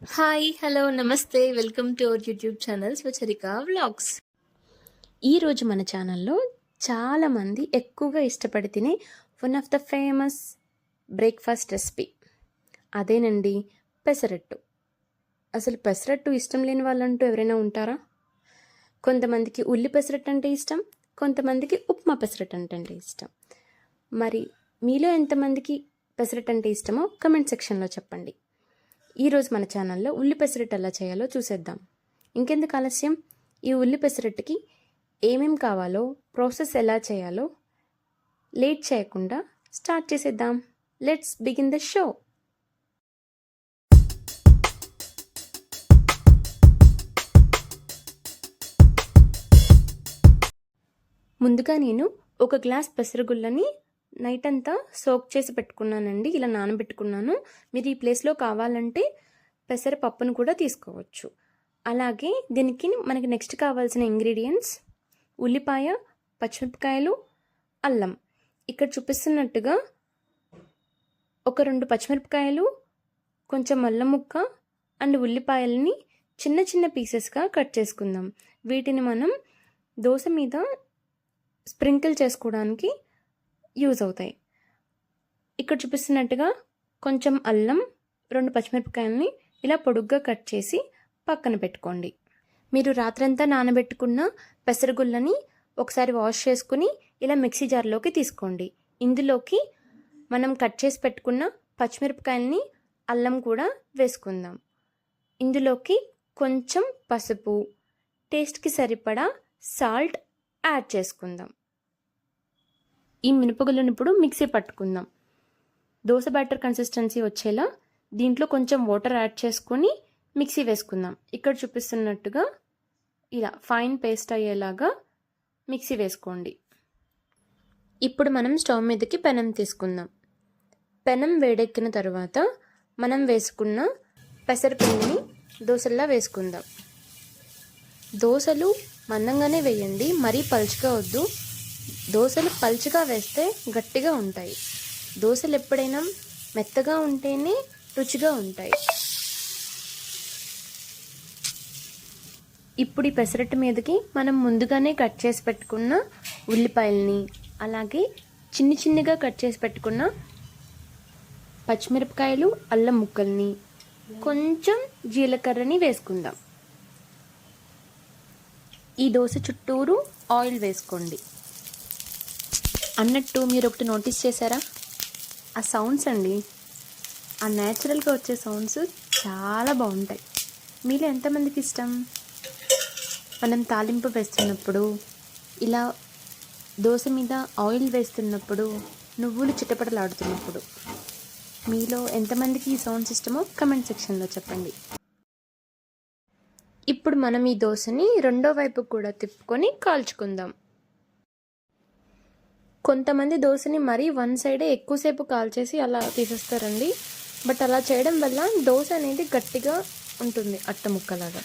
Hi hello నమస్తే. Welcome to our YouTube channel Swacharika vlogs ఈరోజు మన ఛానల్లో చాలామంది ఎక్కువగా ఇష్టపడి తినే one of the famous breakfast recipe అదేనండి పెసరట్టు. అసలు పెసరట్టు ఇష్టం లేని వాళ్ళంటూ ఎవరైనా ఉంటారా? కొంతమందికి ఉల్లి పెసరట్టు అంటే ఇష్టం కొంతమందికి ఉప్మా పెసరట్టు అంటే ఇష్టం. మరి మీలో ఎంతమందికి పెసరట్టు అంటే ఇష్టమో కమెంట్ సెక్షన్లో చెప్పండి. ఈరోజు మన ఛానల్లో ఉల్లి పెసరట్టు ఎలా చేయాలో చూసేద్దాం. ఇంకెందుకు ఆలస్యం? ఈ ఉల్లి పెసరట్టుకి ఏమేం కావాలో ప్రాసెస్ ఎలా చేయాలో లేట్ చేయకుండా స్టార్ట్ చేసేద్దాం. Let's begin the show. ముందుగా నేను ఒక గ్లాస్ పెసరగుళ్ళని నైట్ అంతా సోక్ చేసి పెట్టుకున్నానండి. ఇలా నానబెట్టుకున్నాను. మీరు ఈ ప్లేస్లో కావాలంటే పెసరపప్పును కూడా తీసుకోవచ్చు. అలాగే దీనికి మనకి నెక్స్ట్ కావాల్సిన ఇంగ్రీడియంట్స్ ఉల్లిపాయ పచ్చిమిరపకాయలు అల్లం. ఇక్కడ చూపిస్తున్నట్టుగా ఒక రెండు పచ్చిమిరపకాయలు కొంచెం అల్లం ముక్క అండ్ ఉల్లిపాయలని చిన్న చిన్న పీసెస్గా కట్ చేసుకుందాం. వీటిని మనం దోశ మీద స్ప్రింకిల్ చేసుకోవడానికి యూజ్ అవుతాయి. ఇక్కడ చూపిస్తున్నట్టుగా కొంచెం అల్లం రెండు పచ్చిమిరపకాయలని ఇలా పొడుగ్గా కట్ చేసి పక్కన పెట్టుకోండి. మీరు రాత్రంతా నానబెట్టుకున్న పెసరగుళ్ళని ఒకసారి వాష్ చేసుకుని ఇలా మిక్సీ జార్లోకి తీసుకోండి. ఇందులోకి మనం కట్ చేసి పెట్టుకున్న పచ్చిమిరపకాయలని అల్లం కూడా వేసుకుందాం. ఇందులోకి కొంచెం పసుపు టేస్ట్కి సరిపడా సాల్ట్ యాడ్ చేసుకుందాం. ఈ మినపగుళ్ళను ఇప్పుడు మిక్సీ పట్టుకుందాం. దోశ బ్యాటర్ కన్సిస్టెన్సీ వచ్చేలా దీంట్లో కొంచెం వాటర్ యాడ్ చేసుకొని మిక్సీ వేసుకుందాం. ఇక్కడ చూపిస్తున్నట్టుగా ఇలా ఫైన్ పేస్ట్ అయ్యేలాగా మిక్సీ వేసుకోండి. ఇప్పుడు మనం స్టవ్ మీదకి పెనం తీసుకుందాం. పెనం వేడెక్కిన తర్వాత మనం వేసుకున్న పెసరపిండిని దోశల్లా వేసుకుందాం. దోశలు మందంగానే వేయండి మరీ పలుచగా వద్దు. దోశలు పలుచగా వేస్తే గట్టిగా ఉంటాయి. దోశలు ఎప్పుడైనా మెత్తగా ఉంటేనే రుచిగా ఉంటాయి. ఇప్పుడు ఈ పెసరట్టు మీదకి మనం ముందుగానే కట్ చేసి పెట్టుకున్న ఉల్లిపాయల్ని అలాగే చిన్ని చిన్నగా కట్ చేసి పెట్టుకున్న పచ్చిమిరపకాయలు అల్లం ముక్కల్ని కొంచెం జీలకర్రని వేసుకుందాం. ఈ దోశ చుట్టూరు ఆయిల్ వేసుకోండి. అన్నట్టు మీరు ఒకటి నోటీస్ చేశారా? ఆ సౌండ్స్ అండి ఆ న్యాచురల్గా వచ్చే సౌండ్స్ చాలా బాగుంటాయి. మీలో ఎంతమందికి ఇష్టం? మనం తాలింపు వేస్తున్నప్పుడు ఇలా దోశ మీద ఆయిల్ వేస్తున్నప్పుడు నువ్వులు చిటపటలాడుతున్నప్పుడు మీలో ఎంతమందికి ఈ సౌండ్స్ ఇష్టమో కమెంట్ సెక్షన్లో చెప్పండి. ఇప్పుడు మనం ఈ దోశని రెండో వైపు కూడా తిప్పుకొని కాల్చుకుందాం. కొంతమంది దోశని మరీ వన్ సైడే ఎక్కువసేపు కాల్చేసి అలా తీసేస్తారండి. బట్ అలా చేయడం వల్ల దోశ అనేది గట్టిగా ఉంటుంది అట్ట ముక్కలాగా.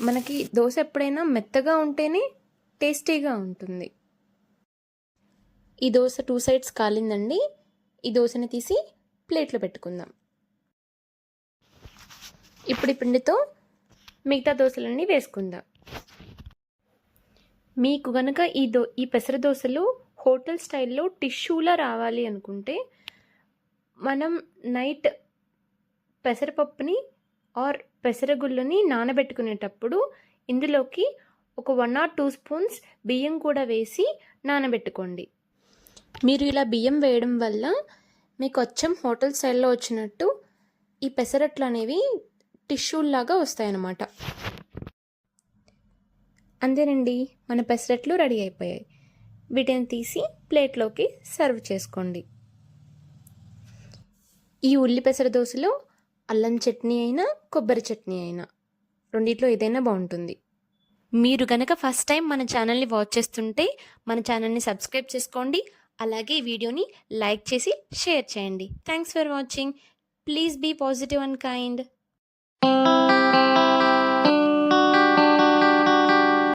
మనకి దోశ ఎప్పుడైనా మెత్తగా ఉంటేనే టేస్టీగా ఉంటుంది. ఈ దోశ టూ సైడ్స్ కాలిందండి. ఈ దోశని తీసి ప్లేట్లో పెట్టుకుందాం. ఇప్పుడు ఈ పిండితో మిగతా దోశలన్నీ వేసుకుందాం. మీకు గనక ఈ దో ఈ పెసర దోశలు హోటల్ స్టైల్లో టిష్యూలా రావాలి అనుకుంటే మనం నైట్ పెసరపప్పుని ఆర్ పెసరగుళ్ళని నానబెట్టుకునేటప్పుడు ఇందులోకి ఒక వన్ ఆర్ టూ స్పూన్స్ బియ్యం కూడా వేసి నానబెట్టుకోండి. మీరు ఇలా బియ్యం వేయడం వల్ల మీకు వచ్చం హోటల్ స్టైల్లో వచ్చినట్టు ఈ పెసరట్లు అనేవి టిష్యూల్లాగా వస్తాయన్నమాట. అంతేనండి మన పెసరట్లు రెడీ అయిపోయాయి. వీటిని తీసి ప్లేట్లోకి సర్వ్ చేసుకోండి. ఈ ఉల్లి పెసర దోశలో అల్లం చట్నీ అయినా కొబ్బరి చట్నీ అయినా రెండిట్లో ఏదైనా బాగుంటుంది. మీరు కనుక ఫస్ట్ టైం మన ఛానల్ని వాచ్ చేస్తుంటే మన ఛానల్ని సబ్స్క్రైబ్ చేసుకోండి. అలాగే వీడియోని లైక్ చేసి షేర్ చేయండి. Thanks for watching. Please be positive and kind.